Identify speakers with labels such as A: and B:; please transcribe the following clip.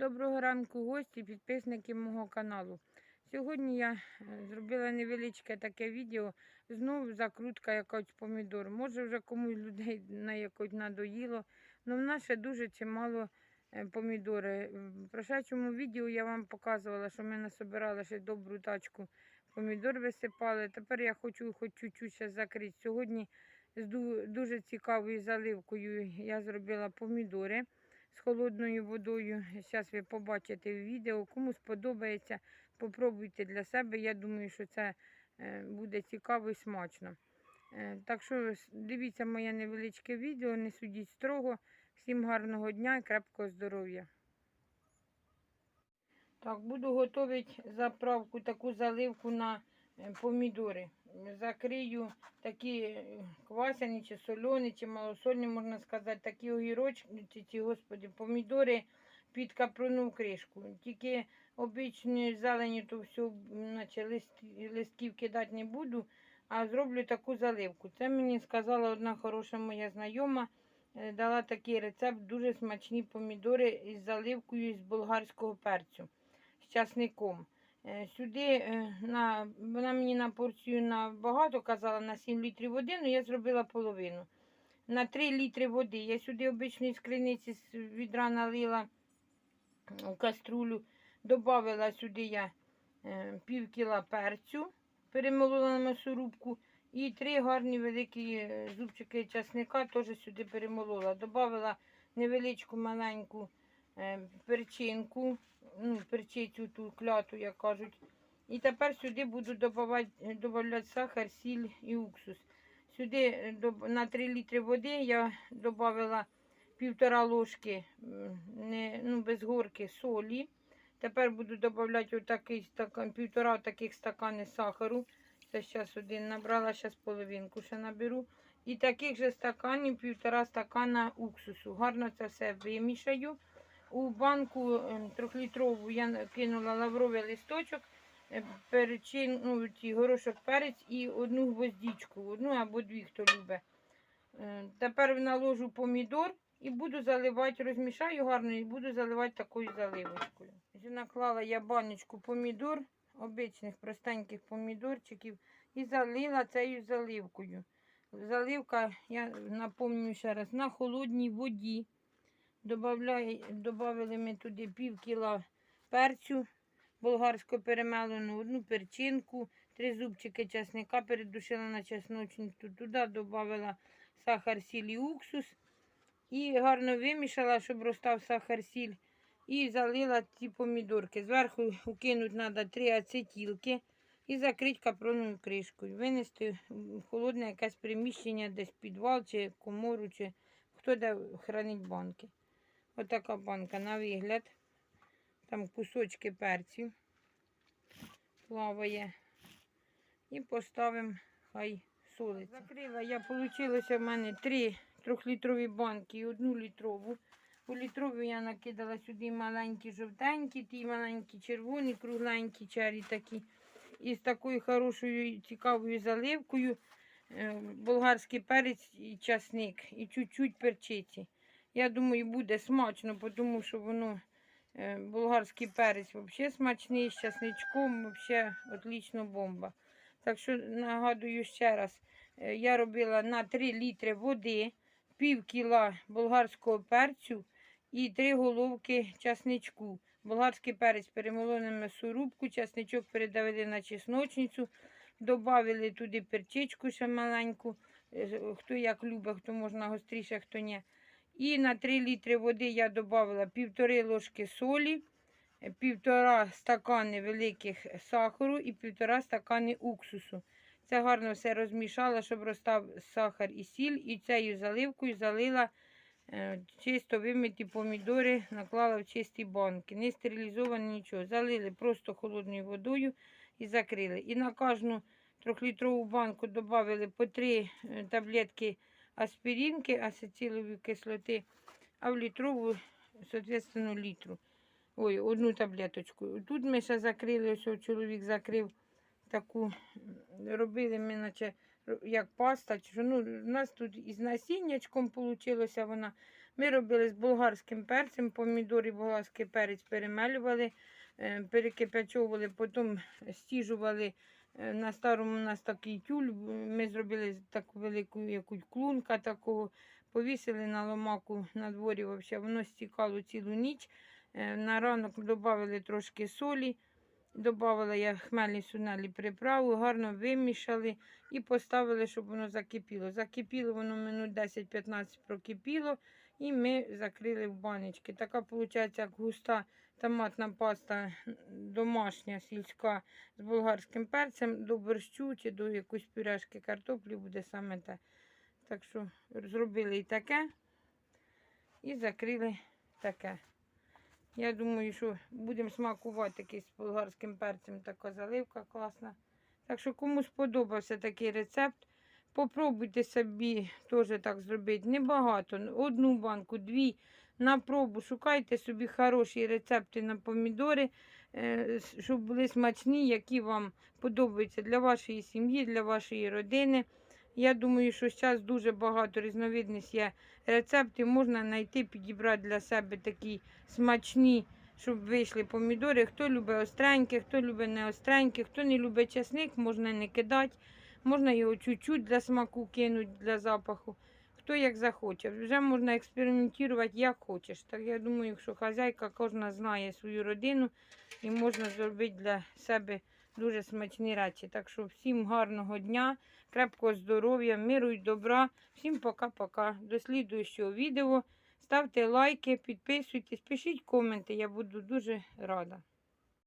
A: Доброго ранку, гості, підписники мого каналу. Сьогодні я е, зробила невеличке таке відео. Знову закрутка якась помідор. Може вже комусь людей на якось надоїло. але в нас ще дуже чимало е, помідори. В прошедшому відео я вам показувала, що ми насобирали ще добру тачку помідор висипали. Тепер я хочу хоч чуть-чуть закрити. Сьогодні з дуже цікавою заливкою я зробила помідори з холодною водою. Зараз ви побачите в відео. Кому сподобається, попробуйте для себе. Я думаю, що це е, буде цікаво і смачно. Е, Так що дивіться моє невеличке відео, не судіть строго. Всім гарного дня і крепкого здоров'я. Так, буду готувати заправку, таку заливку на е, помідори. Закрию такі е, квасяні, чи солені, чи малосольні, можна сказати, такі огірочки, ці, господи, помідори під капрону кришку. Тільки обичні зелені, то все, наче лист, листків кидати не буду, а зроблю таку заливку. Це мені сказала одна хороша моя знайома. е, Дала такий рецепт, дуже смачні помідори із заливкою з болгарського перцю з часником. Е, Сюди е, на, вона мені на порцію на багато казала на 7 літрів води, але я зробила половину. На 3 літри води. Я сюди обичної скриниці з відра налила в каструлю, додала сюди я е, пів кіла перцю, перемолола на м'ясорубку, і три гарні великі зубчики часника теж сюди перемолола. Добавила невеличку маленьку перчинку, ну, перчицю ту кляту, як кажуть. І тепер сюди буду додавати, додавати сахар, сіль і уксус. Сюди е, на 3 літри води я додавила півтора ложки не, ну, без горки солі. Тепер буду додавати отакий стакан, півтора таких стакани сахару. Це зараз один набрала, зараз половинку ще наберу. І таких же стаканів півтора стакана уксусу. Гарно це все вимішаю. У банку ем, трьохлітрову я кинула лавровий листочок, е, перечин, горошок перець і одну гвоздічку, одну або дві, хто любить. Е, Тепер наложу помідор і буду заливати, розмішаю гарно і буду заливати такою заливочкою. Наклала я баночку помідор, обичних простеньких помідорчиків, і залила цією заливкою. Заливка, я напомню ще раз, на холодній воді. Добавили ми туди пів кіла перцю болгарського перемелену, одну перчинку, три зубчики чесника передушила на чесночницю. Туди додавала сахар, сіль і уксус. І гарно вимішала, щоб розстав сахар, сіль. І залила ці помідорки. Зверху укинути треба три ацетілки і закрити капронною кришкою. Винести в холодне якесь приміщення, десь підвал чи комору, чи хто де хранить банки. Отака банка на вигляд. Там кусочки перців плаває. І поставимо, хай солиться. Закрила я, вийшло в мене три трьохлітрові банки і одну літрову. У літрову я накидала сюди маленькі жовтенькі, ті маленькі червоні, кругленькі чері такі. І з такою хорошою цікавою заливкою е, болгарський перець і часник, і чуть-чуть перчиці. Я думаю, буде смачно, тому що воно е, болгарський перець взагалі смачний, з часничком взагалі отлично бомба. Так що нагадую ще раз, е, я робила на 3 літри води, пів кіла болгарського перцю і 3 головки часничку. Болгарський перець перемололи на м'ясорубку, часничок передавили на чесночницю, додали туди перчичку ще маленьку, е, хто як любить, хто можна гостріше, хто ні. І на 3 літри води я додала півтори ложки солі, півтора стакани великих сахару і півтора стакани уксусу. Це гарно все розмішала, щоб розстав сахар і сіль. І цією заливкою залила е, чисто вимиті помідори, наклала в чисті банки. Не стерилізовані нічого. Залили просто холодною водою і закрили. І на кожну трьохлітрову банку додали по три е, таблетки аспіринки, ацетилової кислоти, а в літрову, соответственно, літру. Ой, одну таблеточку. Тут ми ще закрили, ось чоловік закрив таку, робили ми, наче як паста. Чи. Ну, у нас тут із насіннячком вийшла вона. Ми робили з болгарським перцем, помідор і болгарський перець перемелювали, е, перекипячовували, потім стіжували на старому у нас такий тюль. Ми зробили таку велику якусь клунка такого, повісили на ломаку на дворі, вообще, воно стікало цілу ніч. Е, На ранок додали трошки солі, додавала я хмельні сунелі приправу, гарно вимішали і поставили, щоб воно закипіло. Закипіло воно минут 10-15 прокипіло, і ми закрили в баночки. Така виходить, як густа томатна паста домашня, сільська з болгарським перцем до борщу чи до якоїсь пюрешки картоплі буде саме те. Так що зробили і таке, і закрили таке. Я думаю, що будемо смакувати такий з болгарським перцем, така заливка класна. Так що кому сподобався такий рецепт, попробуйте собі теж так зробити. Небагато, одну банку, дві на пробу. Шукайте собі хороші рецепти на помідори, е, щоб були смачні, які вам подобаються для вашої сім'ї, для вашої родини. Я думаю, що зараз дуже багато різновидність є рецептів. Можна знайти, підібрати для себе такі смачні, щоб вийшли помідори. Хто любить остренькі, хто любить не остренькі, хто не любить чесник, можна не кидати. Можна його чуть-чуть для смаку кинути, для запаху. Хто як захоче. Вже можна експериментувати як хочеш. Так я думаю, що хазяйка кожна знає свою родину і можна зробити для себе дуже смачні речі. Так що всім гарного дня, крепкого здоров'я, миру й добра. Всім пока-пока. До слідуючого відео. Ставте лайки, підписуйтесь, пишіть коменти. Я буду дуже рада.